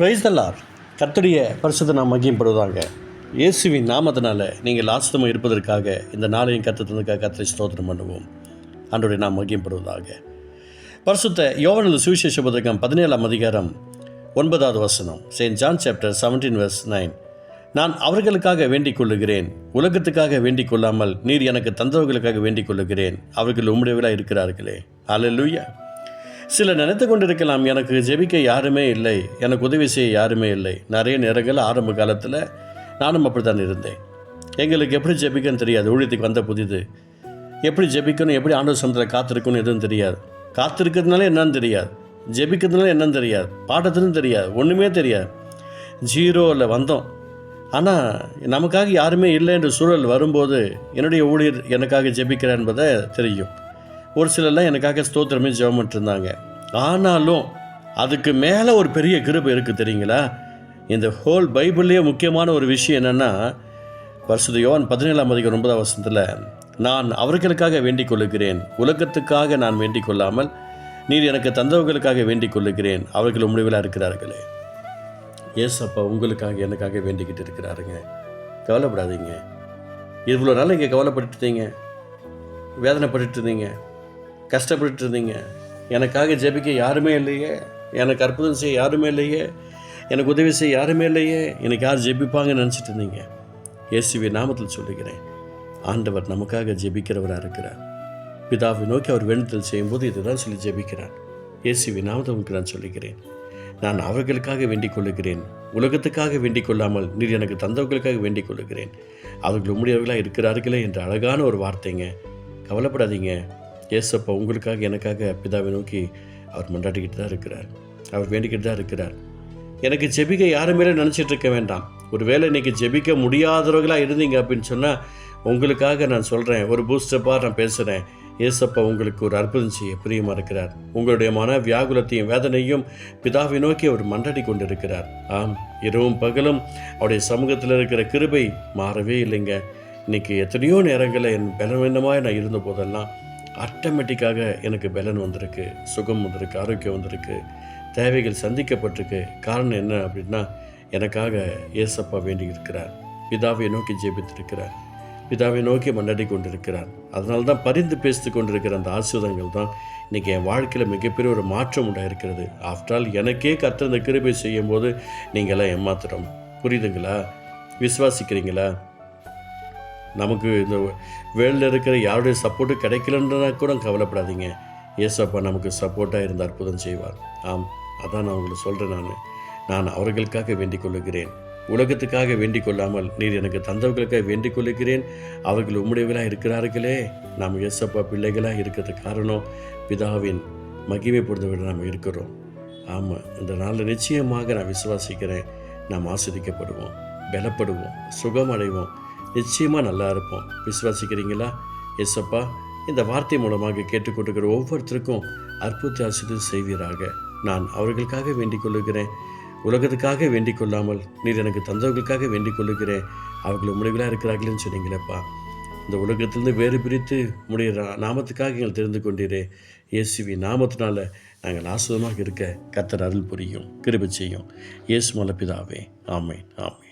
பிரைஸ்தல்லார் கர்த்தருடைய பரிசுத்த நாம் மகியப்படுவதாங்க இயேசுவின் நாமத்தினால நீங்கள் ஆசிரமம் இருப்பதற்காக இந்த நாளையும் கற்று தந்ததுக்காக ஸ்தோத்திரம் பண்ணுவோம். அன்றைய நாம் மகியப்படுவதாக பரிசுத்த யோவனது சுவிசேஷ புத்தகம் பதினேழாம் அதிகாரம் ஒன்பதாவது வசனம். Saint John chapter seventeen verse nine நான் அவர்களுக்காக வேண்டிக் கொள்ளுகிறேன். உலகத்துக்காக வேண்டிக் கொள்ளாமல் நீர் எனக்கு தந்தவர்களுக்காக வேண்டிக் கொள்ளுகிறேன். அவர்கள் உம்முடையவர்களாக இருக்கிறார்களே. அல்லேலூயா சில நினைத்து கொண்டிருக்கலாம் எனக்கு ஜெபிக்க யாருமே இல்லை எனக்கு உதவி செய்ய யாருமே இல்லை. நிறைய நேரங்கள் ஆரம்ப காலத்தில் நானும் அப்படி தான் இருந்தேன். எங்களுக்கு எப்படி ஜெபிக்கன்னு தெரியாது ஊழியத்துக்கு வந்த புதிது. எப்படி ஜெபிக்கணும் எப்படி ஆண்டவர் சமத்தில் காத்திருக்கணும் எதுவும் தெரியாது. காத்திருக்கிறதுனால என்னன்னு தெரியாது ஜெபிக்கிறதுனால என்னன்னு தெரியாது பாடத்துன்னு தெரியாது ஒன்றுமே தெரியாது. ஜீரோவில் வந்தோம். ஆனால் நமக்காக யாருமே இல்லை என்ற சூழல் வரும்போது என்னுடைய ஊழியர் எனக்காக ஜெபிக்கிறார் என்பதை தெரியும். ஒரு சிலர்லாம் எனக்காக ஸ்தோத்திரமே ஜெபம் இருந்தாங்க ஆனாலும் அதுக்கு மேலே ஒரு பெரிய கிருபை இருக்குது தெரியுங்களா? இந்த ஹோல் பைபிள்லேயே முக்கியமான ஒரு விஷயம் என்னென்னா வருஷத்து யோன் பதினேழாம் அதிகம் ஒன்பதாம் வருஷத்தில் நான் அவர்களுக்காக வேண்டிக் கொள்ளுகிறேன் உலகத்துக்காக நான் வேண்டிக் கொள்ளாமல் நீர் எனக்கு தந்தவர்களுக்காக வேண்டிக் கொள்ளுகிறேன் அவர்கள் முடிவில் இருக்கிறார்களே. அப்பா உங்களுக்காக எனக்காக வேண்டிக்கிட்டு இருக்கிறாருங்க. கவலைப்படாதீங்க. இவ்வளோ நாள் இங்கே கவலைப்பட்டுட்டு இருந்தீங்க வேதனைப்பட்டுட்டு இருந்தீங்க. கஷ்டப்பட்டுட்டு இருந்தீங்க எனக்காக ஜெபிக்க யாருமே இல்லையே. எனக்கு அற்புதம் செய்ய யாருமே இல்லையே. எனக்கு உதவி செய்ய யாருமே இல்லையே. எனக்கு யார் ஜெபிப்பாங்கன்னு நினச்சிட்டு இருந்தீங்க இயேசுவி நாமத்தில் சொல்லுகிறேன். ஆண்டவர் நமக்காக ஜெபிக்கிறவராக இருக்கிறார். பிதாவை நோக்கி அவர் வேண்டுதல் செய்யும்போது இதுதான் சொல்லி ஜெபிக்கிறார். இயேசுவி நாமத்தை உங்களுக்கு நான் சொல்லுகிறேன். நான் அவர்களுக்காக வேண்டிக் கொள்ளுகிறேன். உலகத்துக்காக வேண்டிக் கொள்ளாமல் நீர் எனக்கு தந்தவர்களுக்காக வேண்டிக் கொள்ளுகிறேன். அவர்கள் உம்முடையவர்களாக இருக்கிறார்களே என்ற அழகான ஒரு வார்த்தைங்க. கவலைப்படாதீங்க. ஏசப்பா உங்களுக்காக எனக்காக பிதாவை நோக்கி அவர் மன்றாடிக்கிட்டு தான் இருக்கிறார். அவர் வேண்டிக்கிட்டு தான் இருக்கிறார். எனக்கு ஜெபிக்க யாரும் மேலே நினச்சிட்டு இருக்க வேண்டாம். ஒருவேளை இன்னைக்கு ஜெபிக்க முடியாதவர்களாக இருந்தீங்க அப்படின்னு சொன்னால் உங்களுக்காக நான் சொல்கிறேன் ஒரு பூஸ்டப்பாக நான் பேசுகிறேன் ஏசப்பா உங்களுக்கு ஒரு அற்புதம் செய்ய பிரியமாக இருக்கிறார். உங்களுடைய மன வியாகுலத்தையும் வேதனையும் பிதாவை நோக்கி அவர் மன்றாடி கொண்டிருக்கிறார். ஆம் இரவும் பகலும் அவருடைய சமூகத்தில் இருக்கிற கிருபை மாறவே இல்லைங்க. இன்னைக்கு எத்தனையோ நேரங்களில் என் பலவீனமாக நான் இருந்த போதெல்லாம் ஆட்டோமேட்டிக்காக எனக்கு பலன் வந்திருக்கு சுகம் வந்திருக்கு ஆரோக்கியம் வந்திருக்கு தேவைகள் சந்திக்கப்பட்டிருக்கு. காரணம் என்ன அப்படின்னா எனக்காக ஏசப்பா வேண்டி இருக்கிறார். பிதாவை நோக்கி ஜெபித்திருக்கிறார். பிதாவை நோக்கி மன்னடி கொண்டிருக்கிறார். அதனால தான் பரிந்து பேசித்து கொண்டிருக்கிற அந்த ஆசீர்வாதங்கள் தான் இன்றைக்கி என் வாழ்க்கையில் மிகப்பெரிய ஒரு மாற்றம் உண்டாயிருக்கிறது. ஆஃப்டர் ஆல் எனக்கே கற்று அந்த கிருபை செய்யும் போது நீங்களாம் ஏமாத்துறோம். புரியுதுங்களா? விசுவாசிக்கிறீங்களா? நமக்கு இந்த வேர்ல்டில் இருக்கிற யாருடைய சப்போர்ட்டு கிடைக்கலன்றனா கூட கவலைப்படாதீங்க. ஏசப்பா நமக்கு சப்போர்ட்டாக இருந்து அற்புதம் செய்வார். ஆம் அதான் நான் உங்களுக்கு சொல்கிறேன் நான். நான் அவர்களுக்காக வேண்டிக் கொள்ளுகிறேன். உலகத்துக்காக வேண்டிக் கொள்ளாமல் நீர் எனக்கு தந்தவர்களுக்காக வேண்டிக் கொள்ளுகிறேன். அவர்கள் உம்முடையவர்களாக இருக்கிறார்களே. நாம் ஏசப்பா பிள்ளைகளாக இருக்கிறது காரணம் பிதாவின் மகிமை பொறுத்தவரை நாம் இருக்கிறோம். ஆமாம் இந்த நாளில் நிச்சயமாக நான் விசுவாசிக்கிறேன். நாம் ஆஸ்வதிக்கப்படுவோம் பலப்படுவோம் சுகமடைவோம். நிச்சயமாக நல்லா இருப்போம். விசுவாசிக்கிறீங்களா? எஸ்அப்பா இந்த வார்த்தை மூலமாக கேட்டுக்கொண்டிருக்கிற ஒவ்வொருத்தருக்கும் அற்புத ஆசிரியர் செய்வீராக. நான் அவர்களுக்காக வேண்டிக் கொள்ளுகிறேன். உலகத்துக்காக வேண்டிக் கொள்ளாமல் நீர் எனக்கு தந்தவர்களுக்காக வேண்டிக் கொள்ளுகிறேன். அவர்கள் முடிவுகளாக இருக்கிறார்களேன்னு சொன்னீங்களேப்பா. இந்த உலகத்திலிருந்து வேறு பிரித்து உடைய நாமத்துக்காக எங்கள் தெரிந்து கொண்டீரே. இயேசுவி நாமத்தினால நாங்கள் ஆசுவமாக இருக்க கத்தர் அருள் புரியும் கிருபி செய்யும். இயேசு மலப்பிதாவே ஆமை ஆமை